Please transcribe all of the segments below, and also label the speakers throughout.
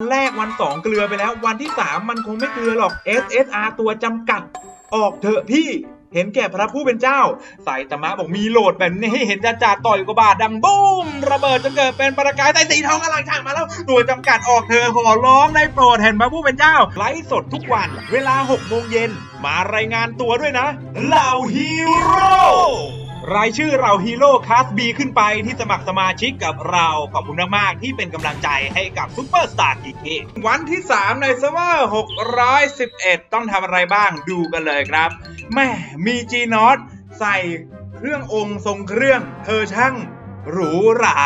Speaker 1: แรกวันสองเกลือไปแล้ววันที่สามมันคงไม่เกลือหรอก SSR ตัวจำกัด ออกเถอะพี่ เห็นแก่พระผู้เป็นเจ้าไซตมะบอกมีโหลดแบบนี้ให้เห็นจ่าจ่าต่อยกบาทดังบูมระเบิดจนเกิดเป็นประกายแต่สีทองกำลังฉากมาแล้ว ตัวจำกัดออกเธอขอร้องได้โปรดเห็นพระผู้เป็นเจ้า ไลฟ์สดทุกวัน เวลา6โมงเย็นมารายงานตัวด้วยนะเหล่าฮีโร่ รายชื่อเราฮีโร่คลาส B ขึ้นไปที่สมัครสมาชิกกับเราขอบคุณมากๆที่เป็นกำลังใจให้กับซุปเปอร์สตาร์กีเควันที่ 3 ในเซิร์ฟเวอร์611 ต้องทำอะไรบ้างดูกันเลยครับแม่มี G n o t ใส่เครื่ององค์ทรงเครื่องเธอช่างหรูหรา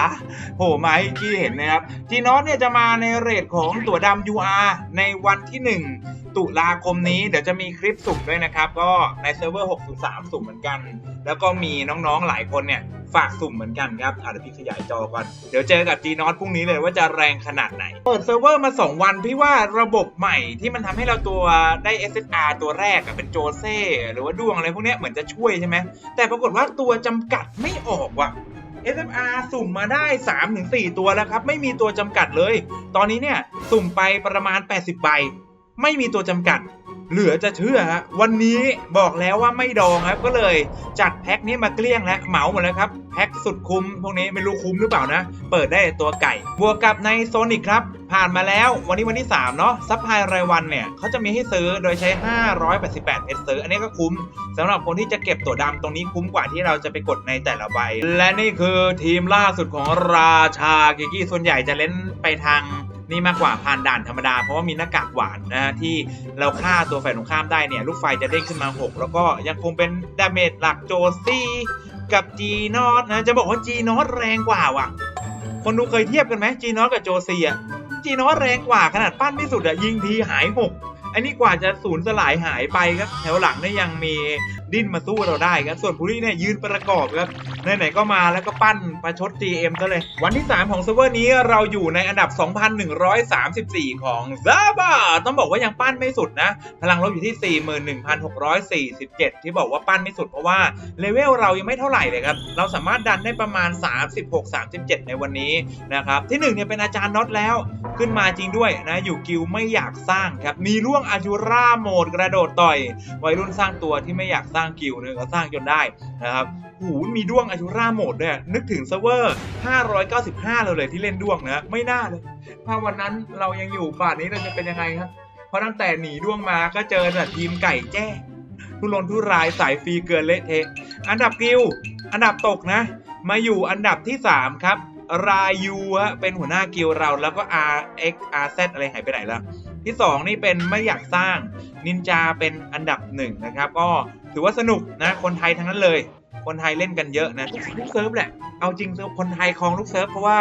Speaker 1: โหมาให้กี้เห็นนะครับ G n o t เนี่ยจะมาในเรทของตัวดำ UR ในวันที่ 1 ตุลาคมนี้เดี๋ยวจะมีคลิปสุ่มด้วยนะครับ ก็ในเซิร์ฟเวอร์ 603 สุ่มเหมือนกัน แล้วก็มีน้องๆหลายคนเนี่ยฝากสุ่มเหมือนกันครับอะเดี๋ยวพี่ขยายจอก่อน เดี๋ยวเจอกับ G n o t พรุ่งนี้เลยว่าจะแรงขนาดไหน เปิดเซิร์ฟเวอร์มา 2 วันพี่ว่าระบบใหม่ที่มันทำให้เราตัวได้ SSR ตัวแรกอะเป็นโจเซ่หรือว่าดวงอะไรพวกเนี้ยเหมือนจะช่วยใช่ไหมแต่ปรากฏว่าตัวจำกัดไม่ออกว่ะ SFR สุ่มมาได้ 3-4 ตัวแล้วครับ ไม่มีตัวจำกัดเลย ตอนนี้เนี่ย สุ่มไปประมาณ 80 ใบ ไม่มีตัวจำกัด เหลือจะเชื่อฮะวันนี้บอกแล้วว่าไม่ดองครับ ก็เลยจัดแพ็คนี้มาเกลี้ยงแล้วเหมาหมดแล้วครับแพ็คสุดคุ้มพวกนี้ไม่รู้คุ้มหรือเปล่านะ เปิดได้ตัวไก่บวกกับในโซนิกครับผ่านมาแล้ววันนี้วันที่ 3 เนาะซัพพลายรายวันเนี่ยเขาจะมีให้ซื้อโดยใช้ 588 เพชรซื้อ อันนี้ก็คุ้มสำหรับคนที่จะเก็บตัวดำตรงนี้คุ้มกว่าที่เราจะไปกดในแต่ละใบ และนี่คือทีมล่าสุดของราชากิกี้ส่วนใหญ่จะเล่นไปทาง นี่มากกว่าผ่านด่านธรรมดา เพราะว่ามีหน้ากากหวานนะฮะที่เราฆ่าตัวฝ่ายตรงข้ามได้เนี่ยลูกไฟจะเด้งขึ้นมา 6 แล้วก็ยังคงเป็นดาเมจหลักโจซี่กับจีนอตนะจะบอกว่าจีนอตแรงกว่าว่ะ คนดูเคยเทียบกันไหมจีนอตกับโจซีอะจีนอตแรงกว่าขนาดปั้นที่สุดอะยิงทีหายหกอันนี้กว่าจะสูญสลายหายไปครับแถวหลังเนี่ยยังมี ดิ้นมาสู้เราได้ครับ ส่วนภูริเนี่ยยืนประกอบครับไหนๆก็มาแล้วก็ปั้นประชด GM ซะเลย วันที่ 3 ของเซิร์ฟเวอร์นี้เราอยู่ในอันดับ 2,134 ของ Zaba ต้องบอกว่ายังปั้นไม่สุดนะ พลังลบอยู่ที่ 41,647 ที่บอกว่าปั้นไม่สุดเพราะว่าเลเวลเรายังไม่เท่าไหร่เลยครับ เราสามารถดันได้ประมาณ 36-37 ในวันนี้นะครับ ที่ 1 เนี่ยเป็นอาจารย์น็อตแล้ว ขึ้นมาจริงด้วยนะอยู่กิลไม่อยากสร้างครับมีร่วงอาจูร่าโหมดกระโดดต่อย วัยรุ่นสร้างตัวที่ไม่อยากสร้างางกิลเนี่ยก็สร้างจนได้นะครับหูมีด้วงอาชูราโหมดด้วยนึกถึงเซิร์ฟเวอร์ 595 เราเลยที่เล่นด้วงนะไม่น่าเลย ถ้าวันนั้นเรายังอยู่ป่านนี้เราจะเป็นยังไงครับ เพราะตั้งแต่หนีด้วงมาก็เจอแต่ทีมไก่แจ้ทุรนทุรายสายฟรีเกินเละเทะอันดับกิลอันดับตกนะ มาอยู่อันดับที่ 3 ครับ รายูเป็นหัวหน้ากิลเราแล้วก็ RX RZ อะไรหายไปไหนแล้วที่ 2 นี่เป็นไม่อยากสร้างนินจาเป็นอันดับหนึ่งนะครับ ก็ ถือว่าสนุกนะ คนไทยทั้งนั้นเลย คนไทยเล่นกันเยอะนะทุกเซิร์ฟแหละ เอาจริงเซิร์ฟคนไทยครองทุกเซิร์ฟเพราะว่า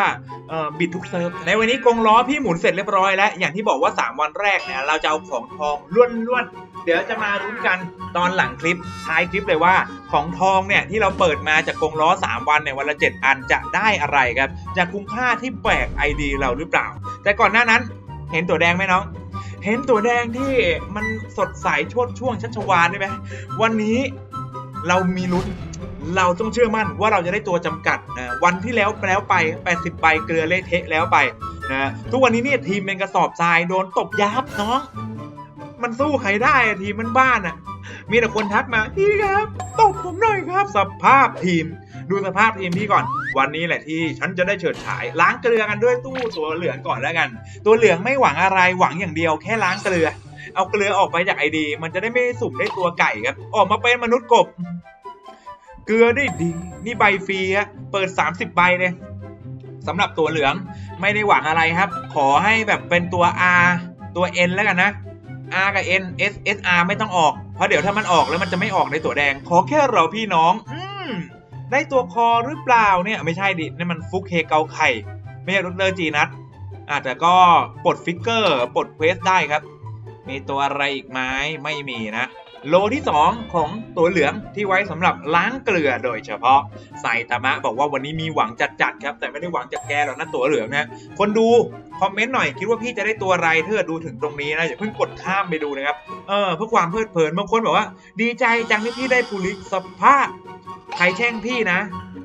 Speaker 1: บิดทุกเซิร์ฟ ในวันนี้กงล้อพี่หมุนเสร็จเรียบร้อยแล้ว อย่างที่บอกว่า 3 วันแรกเนี่ยเราจะเอาของทองล้วนๆ เดี๋ยวจะมารุ้นกันตอนหลังคลิปท้ายคลิปเลยว่าของทองเนี่ยที่เราเปิดมาจากกงล้อ 3 วันเนี่ยวันละ 7 อันจะได้อะไรครับจะคุ้มค่าที่แบก ID เราหรือเปล่า แต่ก่อนหน้านั้นเห็นตัวแดงไหมน้อง เห็นตัวแดงที่มันสดใสชดช่วงชัชวานได้ไหมวันนี้เรามีลุ้นเราต้องเชื่อมั่นว่าเราจะได้ตัวจำกัดนะวันที่แล้วแล้วไป 80 ใบเกลือเละเทะแล้วไปนะทุกวันนี้เนี่ยทีมเป็นกระสอบทรายโดนตบยับน้อง มันสู้ใครได้ทีมมันบ้านอะ มีแต่คนทักมาพี่ครับ ตบผมหน่อยครับ สภาพทีม ดูสภาพทีมพี่ก่อน วันนี้แหละที่ฉันจะได้เฉิดฉาย ล้างเกลือกันด้วยตู้ตัวเหลืองก่อนแล้วกัน ตัวเหลืองไม่หวังอะไรหวังอย่างเดียวแค่ล้างเกลือ เอาเกลือออกไปจากไอดี มันจะได้ไม่สุ่มได้ตัวไก่ครับ ออกมาเป็นมนุษย์กบ เกลือได้ดี นี่ใบฟรีฮะเปิด 30 ใบเลยสำหรับตัวเหลืองไม่ได้หวังอะไรครับ ขอให้แบบเป็นตัว R ตัว N แล้วกันนะ R กับ N S S R ไม่ต้องออก เพราะเดี๋ยวถ้ามันออกแล้วมันจะไม่ออกในตัวแดง ขอแค่เราพี่น้อง อืม ได้ตัวคอหรือเปล่าเนี่ยไม่ใช่ดินี่มันฟุกเคเกาไข่ไม่ใช่รุดเลอร์จีนัทอาจจะก็ปลดฟิกเกอร์ปลดเควสได้ครับ มีตัวอะไรอีกไหมไม่มีนะโลที่ 2 ของตัวเหลืองที่ไว้สำหรับล้างเกลือโดยเฉพาะไซตามะบอกว่าวันนี้มีหวังจัดๆครับ แต่ไม่ได้หวังจากแกหรอกนะตัวเหลืองนะคนดู คอมเมนต์หน่อยคิดว่าพี่จะได้ตัวอะไรเกิดดูถึงตรงนี้นะอย่าเพิ่งกดข้ามไปดูนะครับเออเพื่อความเพลิดเพลินบางคนบอกว่า ดีใจจังที่พี่ได้ภูริสภาพใครแช่งพี่นะ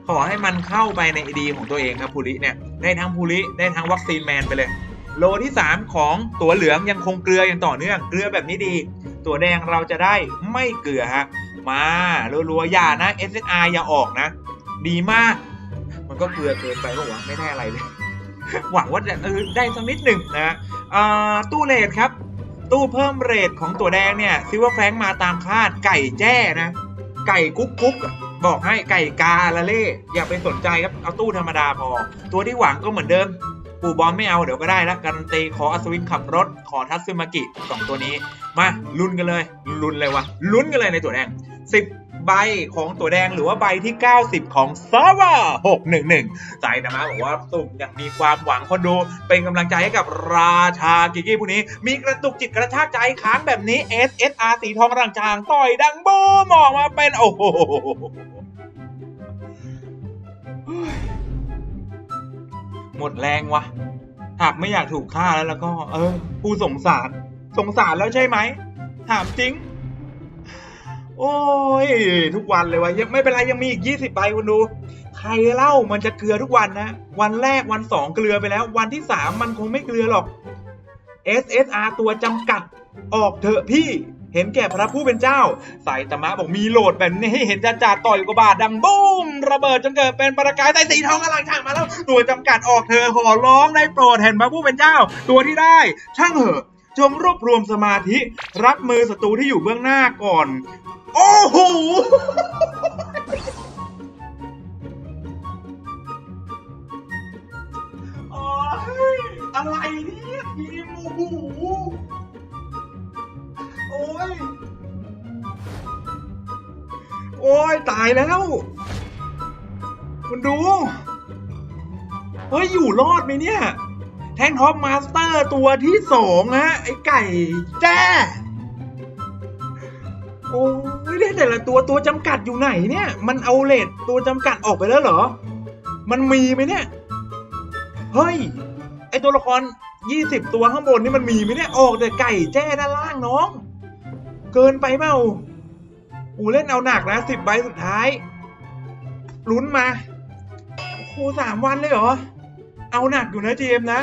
Speaker 1: ขอให้มันเข้าไปในดีของตัวเองครับภูริเนี่ยได้ทั้งภูริได้ทั้งวัคซีนแมนไปเลย โลที่ 3 ของตัวเหลืองยังคงเกลืออย่างต่อเนื่องเกลือแบบนี้ดี ตัวแดงเราจะได้ไม่เกลือฮะมารัวๆอย่านะ SSR อย่าออกนะ ดีมาก มันก็เกลือเกินไปก็วะไม่ได้อะไรเลย หวังว่าจะเออได้สักนิดหนึ่งนะตู้เลทครับ ตู้เพิ่มเรทของตัวแดงเนี่ยซิว่าแฟรงมาตามคาดไก่แจ้นะ ไก่กุ๊กกุ๊กบอกให้ไก่กาละเล่ อย่าไปสนใจครับ เอาตู้ธรรมดาพอ ตัวที่หวังก็เหมือนเดิม ปูบอลไม่เอาเดี๋ยวก็ได้ล้วการันตีขออัศวินขับรถ ขอทัตซึมากิสองตัวนี้ มาลุ้นกันเลยลุ้นเลยวะลุ้นกันเลยในตัวแดง10 ใบของตัวแดงหรือว่าใบที่ 90 ของซิร์ฟเวอร์611 ใจนะมาบอกว่าสุ่มยังมีความหวังคนดู เป็นกำลังใจให้กับราชากิกกี้ผู้นี้ มีกระตุกจิตกระชากใจค้างแบบนี้ SSR สีทองรังจางต่อยดังบูมออกมาเป็น โอ้โหหมดแรงวะหากไม่อยากถูกฆ่าแล้วแล้วก็ เออ ผู้สงสาร สงสารแล้วใช่ไหม ถามจริง โอ้ย ทุกวันเลยวะยังไม่เป็นไรยังมีอีกยี่สิบใบคุณดู ใครเล่ามันจะเกลือทุกวันนะ วันแรกวันสองเกลือไปแล้ว วันที่สามมันคงไม่เกลือหรอก SSR ตัวจำกัดออกเถอะพี่ เห็นแก่พระผู้เป็นเจ้า สายตมะบอกมีโหลดแบบนี้ให้เห็นจ่าจ่าต่อยกว่าบาทดังบูมระเบิดจนเกิดเป็นประกายใต้สีทองกำลังช่างมาแล้ว ตัวจำกัดออกเธอขอร้องได้โปรดเห็นพระผู้เป็นเจ้า ตัวที่ได้ ช่างเถอะ จงรวบรวมสมาธิ รับมือศัตรูที่อยู่เบื้องหน้าก่อน โอ้โหโอ้ยอะไรเนี่ยทีมโอ้โหโอ้ย โอ้ย ตายแล้ว คุณดู เฮ้ย อยู่รอดไหมเนี่ย แทงท็อปมาสเตอร์ตัวที่สองฮะ ไอ้ไก่แจ้ โอ้ยได้แต่ละตัวตัวจำกัดอยู่ไหนเนี่ย มันเอาเลทตัวจำกัดออกไปแล้วเหรอ มันมีไหมเนี่ย เฮ้ย ไอตัวละครยี่สิบตัวข้างบนนี่มันมีไหมเนี่ย ออกแต่ไก่แจ้ด้านล่างน้อง เกินไปเปล่าอูเล่นเอาหนักนะสิบใบสุดท้ายลุ้นมา โอ้โหสามวันเลยเหรอ เอาหนักอยู่นะเจมส์นะ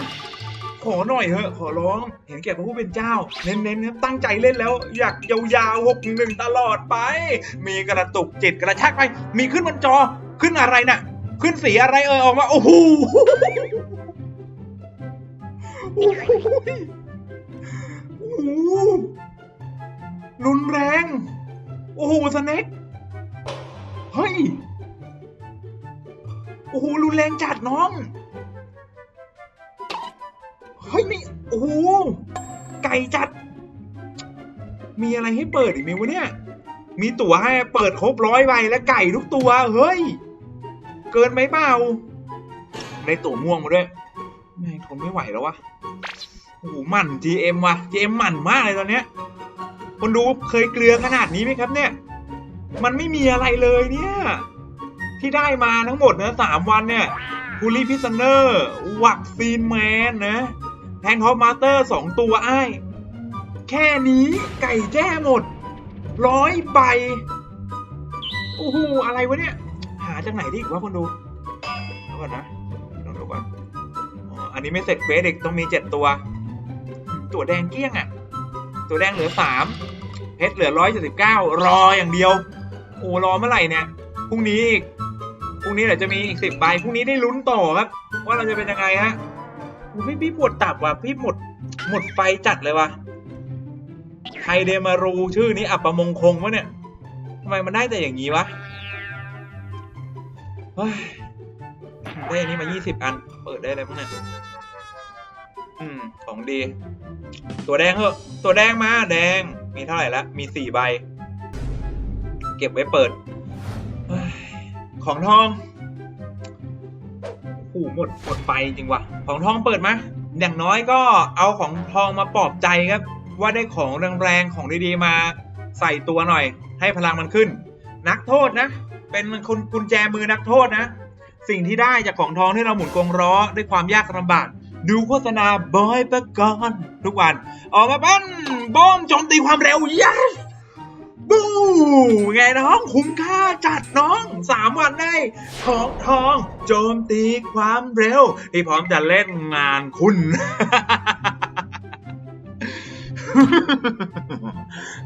Speaker 1: ขอหน่อยเถอะขอร้อง เห็นแก่พระผู้เป็นเจ้า เน้นๆครับตั้งใจเล่นแล้ว อยากยาวๆหกหนึ่งตลอดไป มีกระตุกจิตกระชากไป มีขึ้นบนจอขึ้นอะไรน่ะ ขึ้นสีอะไรเออออกมาโอ้โหโอ้โหโอ้โหรุนแรง โอ้โหสเน็กเฮ้ย โอ้โหรุนแรงจัดน้อง อะไรให้เปิดอีกไหมวะเนี่ย มีตั๋วให้เปิดครบร้อยใบและไก่ทุกตัว เฮ้ย เกินไหมเปล่าได้ตั๋วม่วงมาด้วยแม่งทนไม่ไหวแล้ววะโอ้โหหมั่น GM ว่ะ GM หมั่นมากเลยตอนเนี้ย คนดูเคยเกลือขนาดนี้ไหมครับเนี่ย มันไม่มีอะไรเลยเนี่ย ที่ได้มาทั้งหมดนะสามวันเนี่ยคูลี่พิซเนอร์ วัคซีนแมนนะแทงท็อปมาสเตอร์สองตัวไอ้ แค่นี้ไก่แจ้หมดร้อยใบโอ้โหอะไรวะเนี่ย หาจากไหนดีอีกวะคนดูเดี๋ยวก่อนนะลองดูก่อนอ๋ออันนี้ไม่เสร็จเควสอีกต้องมีเจ็ดตัว ตัวแดงเกลี้ยงอะ ตัวแดงเหลือสามเพชรเหลือร้อยเจ็ดสิบเก้ารออย่างเดียว โอ้รอเมื่อไหร่เนี่ยพรุ่งนี้อีกพรุ่งนี้เดี๋ยวจะมีอีกสิบใบพรุ่งนี้ได้ลุ้นต่อครับ ว่าเราจะเป็นยังไงฮะพี่พี่ปวดตับว่ะพี่หมดหมดไฟจัดเลยว่ะ ไฮเดมารูชื่อนี้อับประมงคงวะเนี่ยทำไมมันได้แต่อย่างนี้วะเฮ้ยได้อันนี้มา 20 อัน เปิดได้เลยมั้งเนี่ยอืมของดี ตัวแดงเหอะ ตัวแดงมา แดง มีเท่าไหร่ละ มี4ใบ เก็บไว้เปิด ของทองโอ้โหมดหมดไฟจริงวะของทองเปิดมา อย่างน้อยก็เอาของทองมาปลอบใจครับ ว่าได้ของแรงๆของดีๆมาใส่ตัวหน่อย ให้พลังมันขึ้น นักโทษนะ เป็นคนกุญแจมือนักโทษนะ สิ่งที่ได้จากของทองที่เราหมุนกงล้อด้วยความยากลำบากดูโฆษณาบอยประกรณ์ทุกวัน ออกมาปั้นบอมโจมตีความเร็ว yes บูไงน้องคุ้มค่าจัดน้องสามวันได้ของทอง โจมตีความเร็ว ที่พร้อมจะเล่นงานคุณ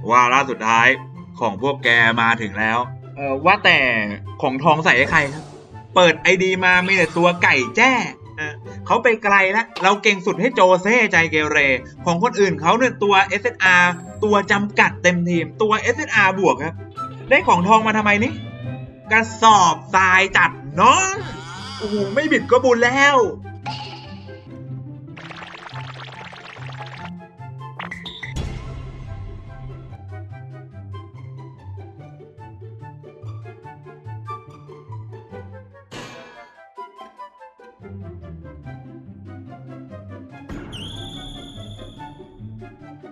Speaker 1: ว่าล่าสุดท้ายของพวกแกมาถึงแล้ว เออว่าแต่ของทองใส่ให้ใครครับ เปิดไอดีมามีแต่ตัวไก่แจ้เออเขาไปไกลแล้ว เราเก่งสุดให้โจเซ่ใจเกเร ของคนอื่นเขาเนี่ยตัว SSR ตัวจำกัดเต็มทีม ตัว SSR บวกครับ ได้ของทองมาทำไมนี่กระสอบทรายจัดน้องโอ้โหไม่บิดก็บุญแล้ว